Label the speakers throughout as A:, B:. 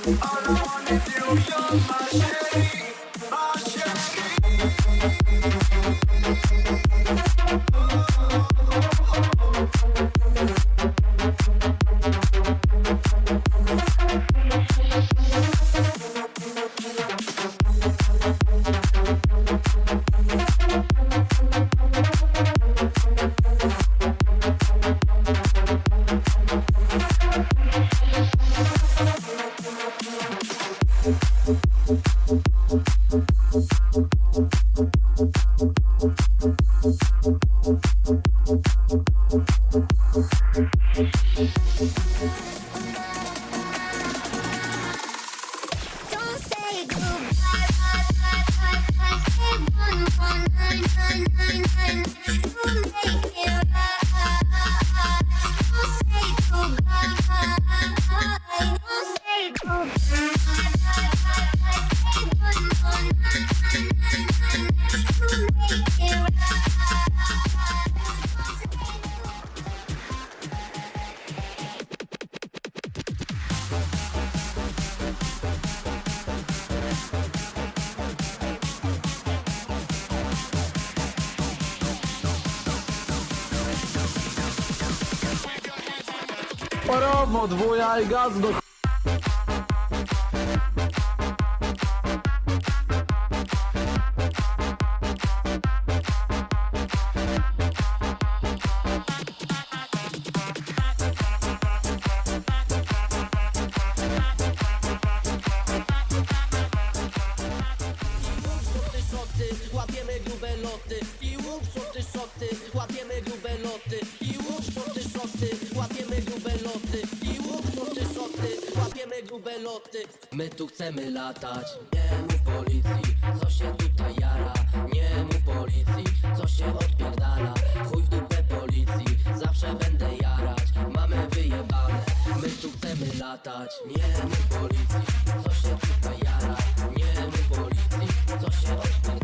A: All I want is you, you're my shade.
B: Parowo, dwuja i gaz do
C: chcemy latać, nie mów policji Co się tutaj jara, nie mów policji Co się odpierdala, chuj w dupę policji Zawsze będę jarać, mamy wyjebane My tu chcemy latać, nie mów policji Co się tutaj jara, nie mów policji Co się odpierdala,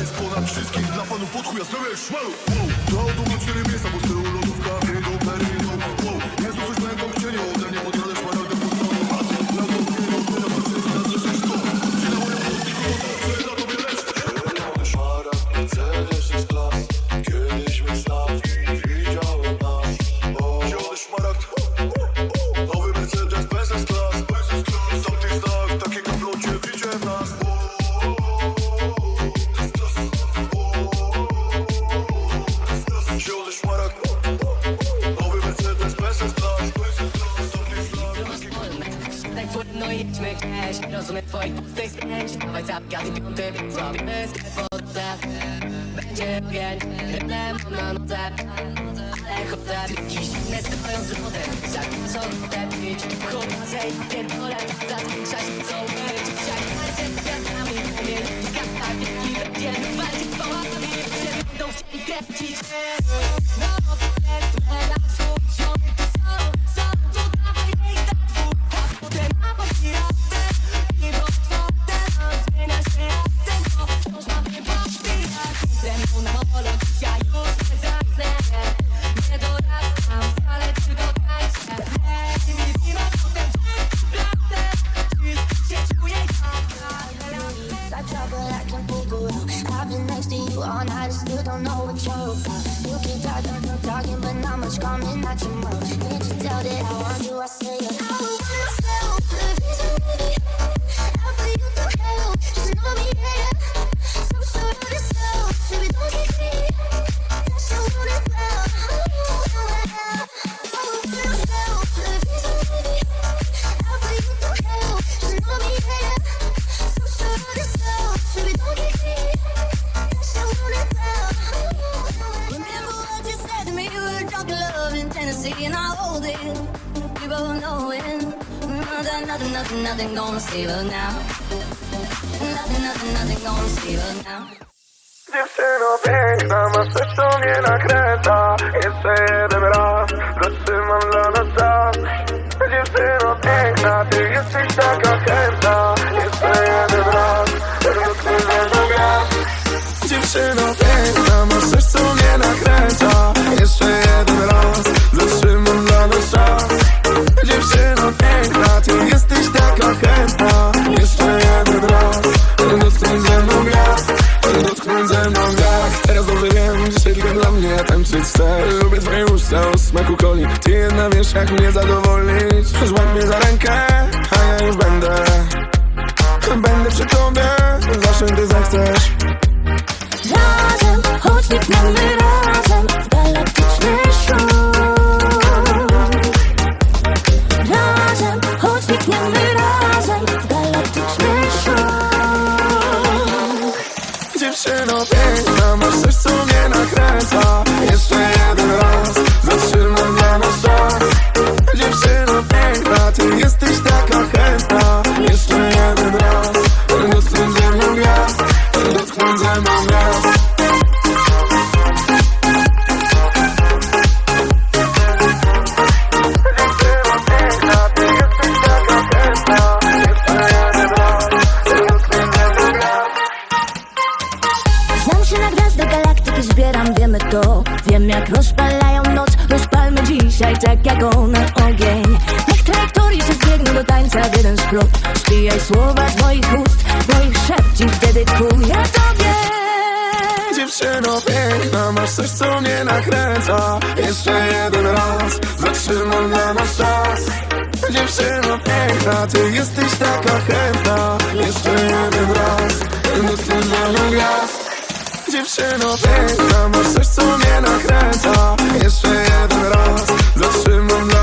D: jest ponad wszystkich, dla fanów pod chuja zrobię szmalu. Wow. Do autu mam cztery miejsca, bo z tyłu lodówka içmek neş Rozumet foy postay genç Havaytap geldi gönder Tabi bez kaybolda Bence genç Remlem ondan uzak Aleyhulda bir kişi Ne sıfırın zıfırda Sakin sol Tepki çok kolay Zeytin Oran Zat Şaşkın sol lost, you don't know what you're about. You keep talking, talking,
C: but not much coming out your mouth. Can't you tell that I want you? I say I want myself, the reason, baby. After you
E: do hell, just know me, yeah. Nothing, nothing, gonna save us now. Nothing, nothing, nothing gonna save us now.
F: Dziewczyno piękna, masz coś co mnie nakręca. Jeszcze jeden raz, zatrzymam dla nas czas Dziewczyno piękna, ty jesteś taka chętna. Jeszcze jeden raz, dotknę do gwiazd Dziewczyno piękna, masz coś co mnie nakręca smaku coli. Ty jedna wiesz jak mnie zadowolić Złap mnie za rękę, a ja już będę. Będę przy tobie, zawsze gdy zechcesz.
E: Razem, choć biegniemy razem w
F: dotknąć ze mną gwiazd
E: Znam się na gwiazdy galaktyki, zbieram, wiemy to. Wiem jak rozpalają noc, rozpalmy dzisiaj tak jak one ogień. Niech trajektorii się zbiegną do tańca w jeden splot. Spijaj słowa z moich ust,
F: coś co mnie nakręca. Jeszcze jeden raz, zatrzymam dla nas czas. Dziewczyno piękna, ty jesteś taka chętna. Jeszcze jeden raz, dotknę mną gwiazd. Dziewczyno piękna, masz coś co mnie nakręca. Jeszcze jeden raz, zatrzymam dla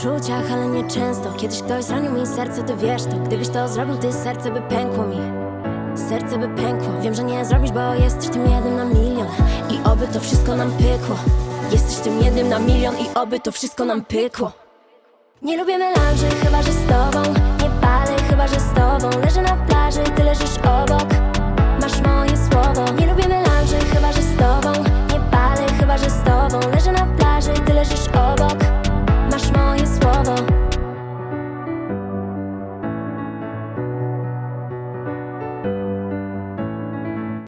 E: uczuciach, ale nie często. Kiedyś ktoś zranił mi serce, ty wiesz to. Gdybyś to zrobił, ty serce by pękło mi. Serce by pękło. Wiem, że nie zrobisz, bo jesteś tym jednym na milion. I oby to wszystko nam pykło. Jesteś tym jednym na milion I oby to wszystko nam pykło. Nie lubię melanży, chyba że z tobą